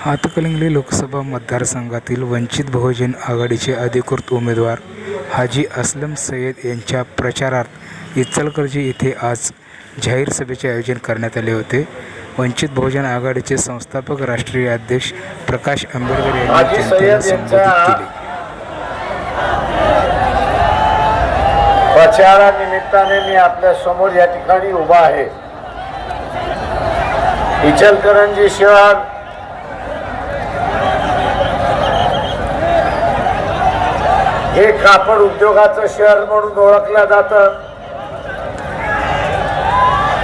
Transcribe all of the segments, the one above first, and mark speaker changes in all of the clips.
Speaker 1: हातकणंगले लोकसभा मतदारसंघातील वंचित बहुजन आघाडीचे अधिकृत उमेदवार हाजी असलम सय्यद यांच्या प्रचारार्थ इचलकरंजी येथे आज जाहीर सभेचे आयोजन करण्यात आले होते. वंचित बहुजन आघाडीचे संस्थापक राष्ट्रीय अध्यक्ष प्रकाश आंबेडकर यांनी जनतेला संबोधित केले.
Speaker 2: प्रचारानिमित्ताने मी आपल्यासमोर या ठिकाणी उभा आहे. इचलकरंजी शहर हे कापड उद्योगाचं शहर म्हणून ओळखलं जातं.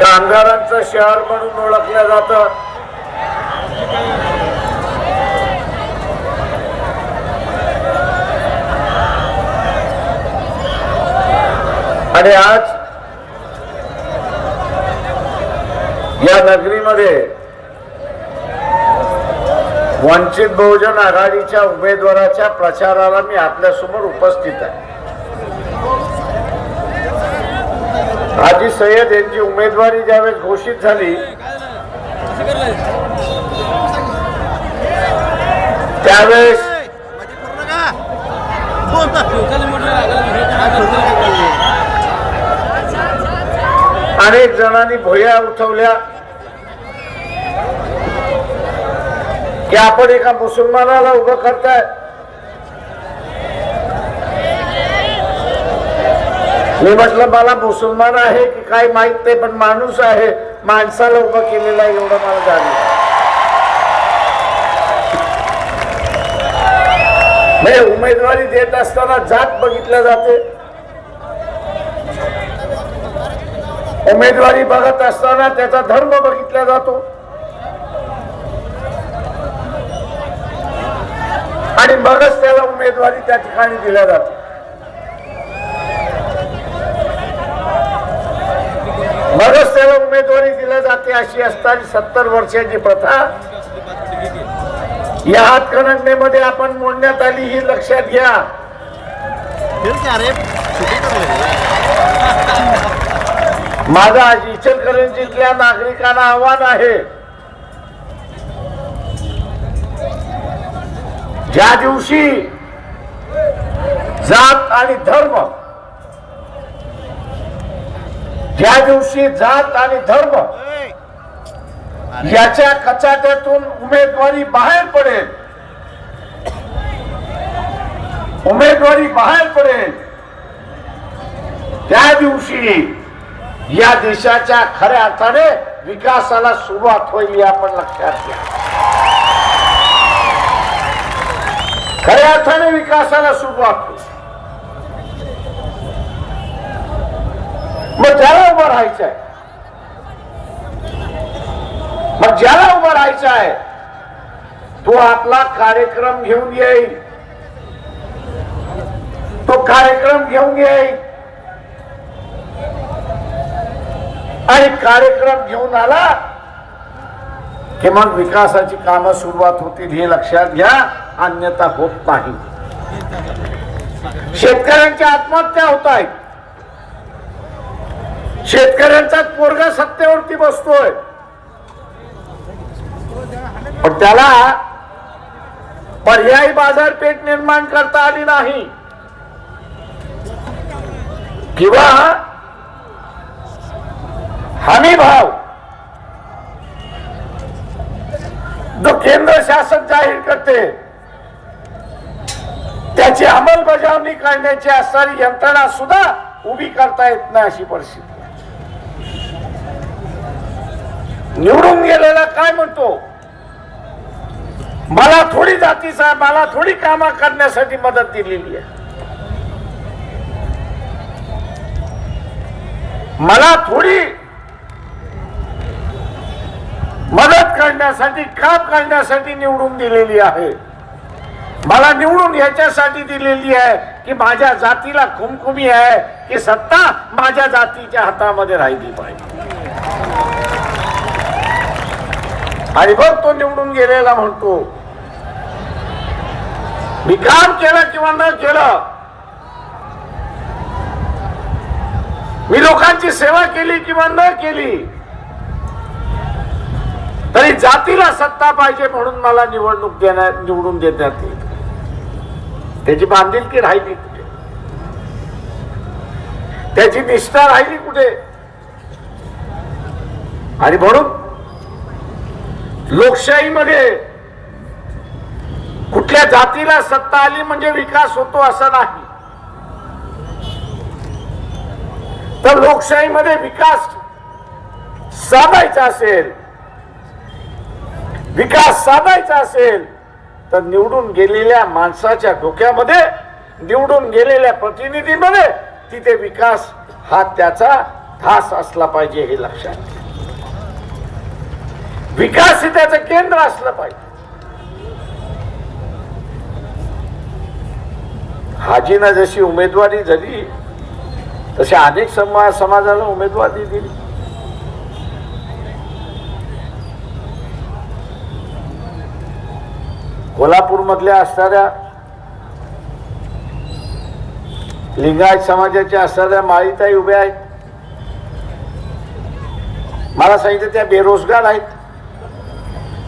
Speaker 2: कामगारांचं शहर म्हणून ओळखलं जातं. आणि आज या नगरीमध्ये वंचित बहुजन आघाडीच्या उमेदवाराच्या प्रचाराला मी आपल्यासमोर उपस्थित आहे. हाजी सय्यद यांची उमेदवारी ज्यावेळेस घोषित झाली त्यावेळेस अनेक जणांनी भुया उठवल्या. की आपण एका मुसलमानाला उभं करताय. मी म्हटलं मला मुसलमान आहे की काय माहीत नाही पण माणूस आहे. माणसाला उभं केलेलं आहे एवढं मला जाणीव म्हणजे उमेदवारी देत असताना जात बघितल्या जाते. उमेदवारी बघत असताना त्याचा धर्म बघितला जातो. आणि मगच त्याला उमेदवारी त्या ठिकाणी दिल्या जाते मगच त्याला उमेदवारी दिल्या जाते अशी असताना सत्तर वर्षाची प्रथा. या हातकणंगलेमध्ये आपण मोडण्यात आली ही लक्षात घ्या. माझा आज इचलकरंजीतल्या नागरिकांना आव्हान आहे. ज्या दिवशी जात आणि धर्म ज्या दिवशी जात आणि धर्म याच्या कचाट्यातून उमेदवारी बाहेर पडेल उमेदवारी बाहेर पडेल त्या दिवशी या देशाच्या खऱ्या अर्थाने विकासाला सुरुवात होईल आपण लक्षात घ्या. खऱ्या अर्थाने विकासाला सुरुवात होईल. मग ज्याला उभं राहायचं आहे मग ज्याला उभं राहायचं आहे तो आपला कार्यक्रम घेऊन येईल. तो कार्यक्रम घेऊन येईल. आणि कार्यक्रम घेऊन आला की मग विकासाची कामं सुरुवात होतील हे लक्षात घ्या अन्यथा होत नाही. शेतकऱ्यांच्या आत्महत्या होत आहेत. शेतकऱ्यांचा पोरगा सत्तेवरती बसतोय. पण त्याला पर्यायी बाजारपेठ निर्माण करता आली नाही. किंवा हमी भाव जो केंद्र शासन जाहीर करते त्याची अंमलबजावणी करण्याची असणारी यंत्रणा सुद्धा उभी करता येत नाही अशी परिस्थिती निवडून गेलेला काय म्हणतो? मला थोडी जातीचा मला थोडी कामं करण्यासाठी मदत दिलेली आहे. मला थोडी करण्यासाठी काम करण्यासाठी निवडून दिलेली आहे. मला निवडून याच्यासाठी दिलेली आहे की माझ्या जातीला खुमखुमी आहे की सत्ता माझ्या जातीच्या हातामध्ये राहिली पाहिजे. आणि बघ तो निवडून गेलेला म्हणतो मी काम केलं किंवा न केलं मी लोकांची सेवा केली किंवा न केली जातीला सत्ता पाहिजे म्हणून मला निवडणूक देण्यात निवडून देण्यात येईल. त्याची बांधिलकी राहिली कुठे? त्याची निष्ठा राहिली कुठे? आणि म्हणून लोकशाहीमध्ये कुठल्या जातीला सत्ता आली म्हणजे विकास होतो असं नाही. तर लोकशाहीमध्ये विकास साधायचा असेल विकास साधायचा असेल तर निवडून गेलेल्या माणसाच्या डोक्यामध्ये निवडून गेलेल्या प्रतिनिधीमध्ये तिथे विकास हा त्याचा धास असला पाहिजे हे लक्षात घ्या. विकास हे त्याचं केंद्र असलं पाहिजे हाजीनं जशी उमेदवारी झाली तशा अनेक समाज समाजाला उमेदवारी दिली कोल्हापूरमधल्या असणाऱ्या लिंगायत समाजाच्या असणाऱ्या माळीताई उभ्या आहेत. मला सांगितलं त्या बेरोजगार आहेत.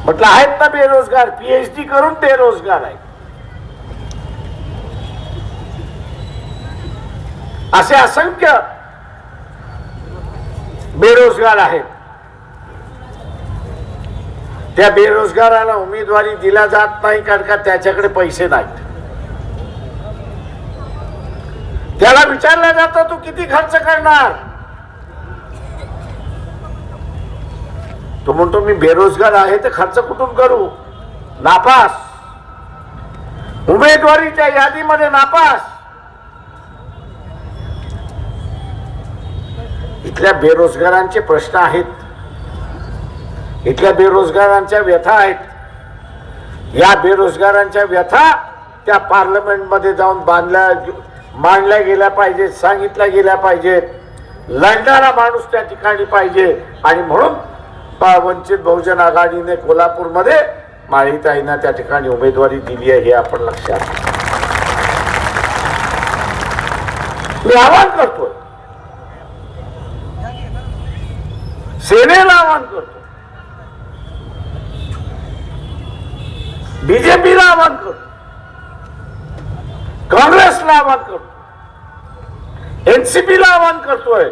Speaker 2: म्हटलं आहेत ना बेरोजगार पीएचडी करून बेरोजगार आहेत. असे असंख्य बेरोजगार आहेत. त्या बेरोजगाराला उमेदवारी दिला जात नाही कारण का त्याच्याकडे पैसे नाहीत. त्याला विचारलं जातं तू किती खर्च करणार? तो म्हणतो मी बेरोजगार आहे तर खर्च कुठून करू? नापास. उमेदवारीच्या यादीमध्ये नापास. इथल्या बेरोजगारांचे प्रश्न आहेत. इथल्या बेरोजगारांच्या व्यथा आहेत. या बेरोजगारांच्या व्यथा त्या पार्लमेंटमध्ये जाऊन बांधल्या मांडल्या गेल्या पाहिजेत सांगितल्या गेल्या पाहिजेत. लढणारा माणूस त्या ठिकाणी पाहिजे. आणि म्हणून वंचित बहुजन आघाडीने कोल्हापूरमध्ये माळीताईंना त्या ठिकाणी उमेदवारी दिली आहे हे आपण लक्षात मी आवाहन करतोय. सेनेला आवाहन करतो बीजेपीला आवाहन करतो काँग्रेसला आवाहन करतो एनसीपीला आवाहन करतोय.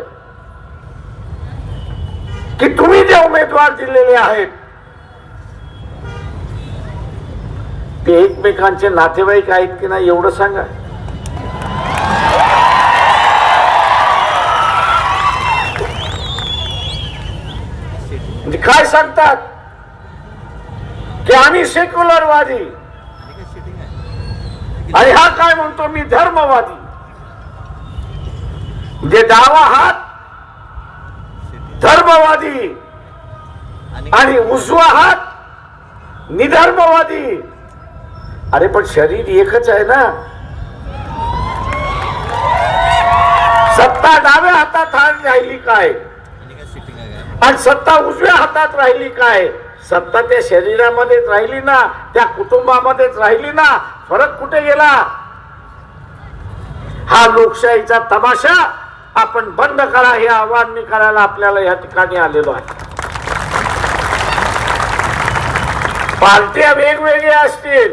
Speaker 2: की तुम्ही जे उमेदवार दिलेले आहेत ते एकमेकांचे नातेवाईक आहेत की नाही एवढं सांगा. म्हणजे काय सांगतात? की आम्ही सेक्युलरवादी. आणि हा काय म्हणतो? मी धर्मवादी. म्हणजे डावा हात धर्मवादी. आणि उजवा हात निधर्मवादी. अरे पण शरीर एकच आहे ना. सत्ता डाव्या हातात हात राहिली काय? आणि सत्ता उजव्या हातात राहिली काय? सत्ता त्या शरीरामध्येच राहिली ना त्या कुटुंबामध्येच राहिली ना फरक कुठे गेला? हा लोकशाहीचा तमाशा आपण बंद करा हे आव्हान मी करायला आपल्याला या ठिकाणी आलेलो आहे. पार्ट्या वेगवेगळ्या असतील.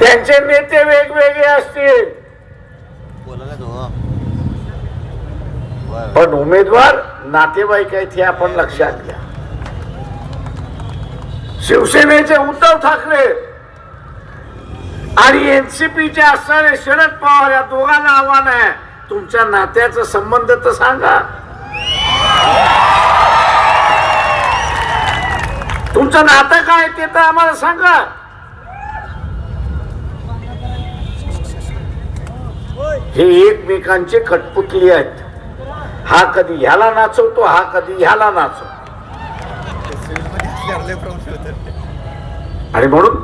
Speaker 2: त्यांचे नेते वेगवेगळे असतील. पण उमेदवार नातेवाईक आहेत हे आपण लक्षात घ्या. शिवसेनेचे उद्धव ठाकरे आणि एनसीपीचे असणारे शरद पवार या दोघांना आव्हान आहे. तुमच्या नात्याचा संबंध तर सांगा. तुमचं नातं काय ते तर आम्हाला सांगा. हे एकमेकांचे कटपुतली आहेत. हा कधी ह्याला नाचवतो हा कधी ह्याला नाचवतो. आणि म्हणून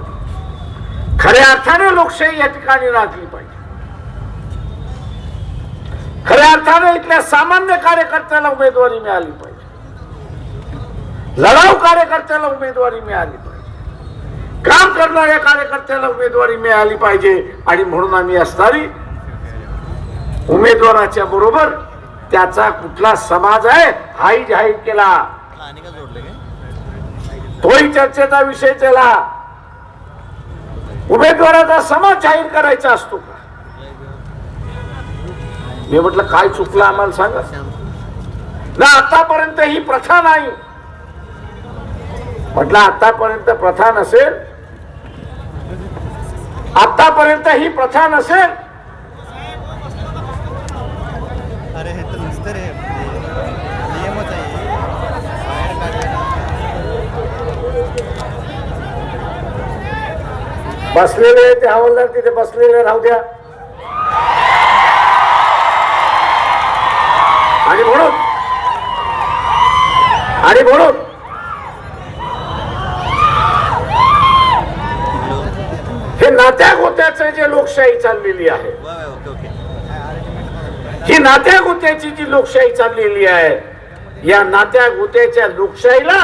Speaker 2: खऱ्या अर्थाने लोकशाही या ठिकाणी राखली पाहिजे. खऱ्या अर्थाने इथल्या सामान्य कार्यकर्त्याला उमेदवारी मिळाली पाहिजे. लढाऊ कार्यकर्त्याला उमेदवारी मिळाली पाहिजे. काम करणाऱ्या कार्यकर्त्याला उमेदवारी मिळाली पाहिजे. आणि म्हणून आम्ही असणारी उमेदवाराच्या बरोबर त्याचा कुठला समाज आहे हाही जाहीर केला. तोही चर्चेचा विषय त्याला उमेदवाराचा समाज जाहीर करायचा असतो का? मी म्हटलं काय चुकलं आम्हाला सांगा. ना आतापर्यंत ही प्रथा नाही. म्हटलं आतापर्यंत प्रथा नसेल. आतापर्यंत ही प्रथा नसेल
Speaker 3: अरे हे तर नुसतं रे नियमच आहे बाहेर काढले
Speaker 2: बसलेले ते हवालदार तिथे बसलेले राहू द्या. आणि म्हणून आणि म्हणून हे नात्या गोत्याचं जे लोकशाही चाललेली आहे ही नात्या गोत्याची जी लोकशाही चाललेली आहे या नात्या गोत्याच्या लोकशाहीला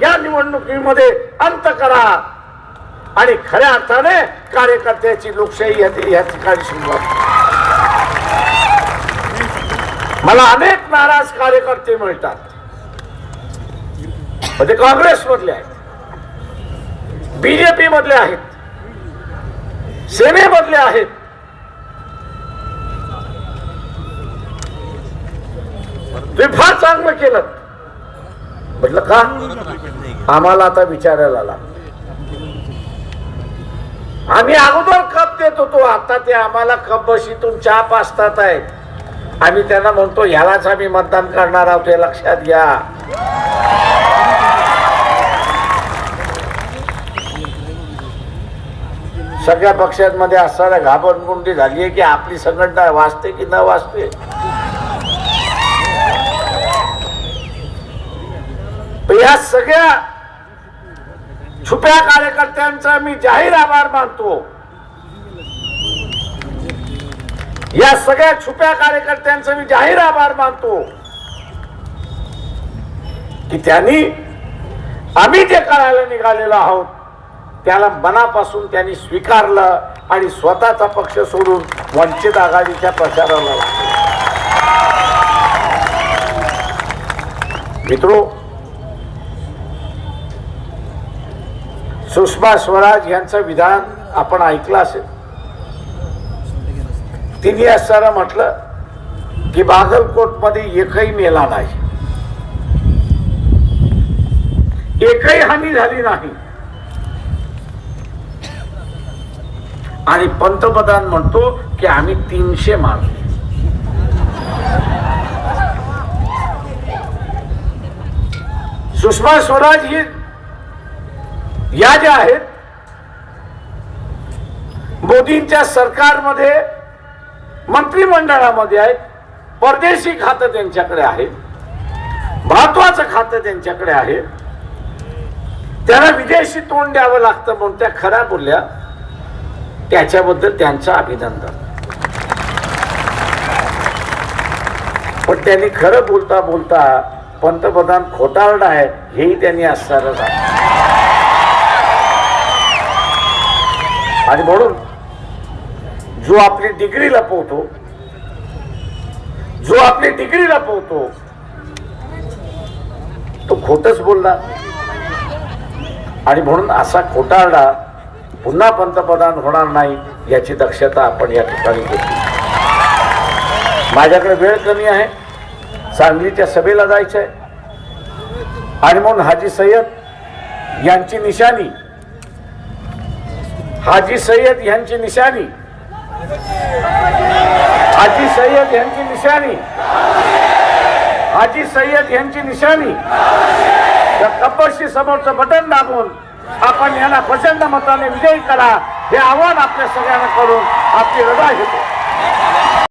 Speaker 2: या निवडणुकीमध्ये अंत करा. आणि खऱ्या अर्थाने कार्यकर्त्याची लोकशाही या ठिकाणी सुरुवात मला अनेक नाराज कार्यकर्ते मिळतात. म्हणजे काँग्रेस मधले आहेत बीजेपी मधले आहेत. सेनेमधले आहेत. तुम्ही फार चांगलं केलं. म्हटलं का? आम्हाला आता विचारायला लागलं. आम्ही अगोदर कप देत होतो. आता ते आम्हाला कप बशीतून चहा पाचतात आहेत आम्ही त्यांना म्हणतो ह्यालाच आम्ही मतदान करणार आहोत हे लक्षात घ्या. सगळ्या पक्षांमध्ये असणाऱ्या घाबरगुंडी झाली आहे की आपली संघटना वाचते की न वाचते? या सगळ्या छुप्या कार्यकर्त्यांचा मी जाहीर आभार मानतो. या सगळ्या छुप्या कार्यकर्त्यांचा मी जाहीर आभार मानतो. की त्यांनी आम्ही जे करायला निघालेलो आहोत त्याला मनापासून त्यांनी स्वीकारलं आणि स्वतःचा पक्ष सोडून वंचित आघाडीच्या प्रचाराला मित्रो सुषमा स्वराज यांचं विधान आपण ऐकलं असेल. तिने असताना म्हटलं की बागलकोटमध्ये एकही मेला नाही. एकही हानी झाली नाही. आणि पंतप्रधान म्हणतो की आम्ही तीनशे मारले. सुषमा स्वराज ही या ज्या आहेत मोदींच्या सरकारमध्ये मंत्रिमंडळामध्ये आहेत परदेशी खातं त्यांच्याकडे आहे महत्वाचं खातं त्यांच्याकडे आहे. त्याला विदेशी तोंड द्यावं लागतं म्हणून त्या खऱ्या बोलल्या त्याच्याबद्दल त्यांचं अभिनंदन. पण त्यांनी खरं बोलता बोलता पंतप्रधान खोटारडा आहे हेही त्यांनी असणारच आहे आणि म्हणून जो आपली डिग्री लपवतो जो आपली डिग्री लपवतो तो खोटच बोलणार आणि म्हणून असा खोटारडा पुन्हा पंतप्रधान होणार नाही याची दक्षता आपण या ठिकाणी घेतली. माझ्याकडे वेळ कमी आहे सांगलीच्या सभेला जायचं आहे आणि म्हणून हाजी सय्यद यांची निशाणी हाजी सय्यद यांची निशाणी. हाजी सय्यद यांची निशाणी. हाजी सय्यद यांची निशाणी. त्या कपशी समोरचं बटन दाबून आपण यांना प्रचंड मताने विजयी करा. हे आव्हान आपल्या सगळ्यांना करून आपली रजा घेतो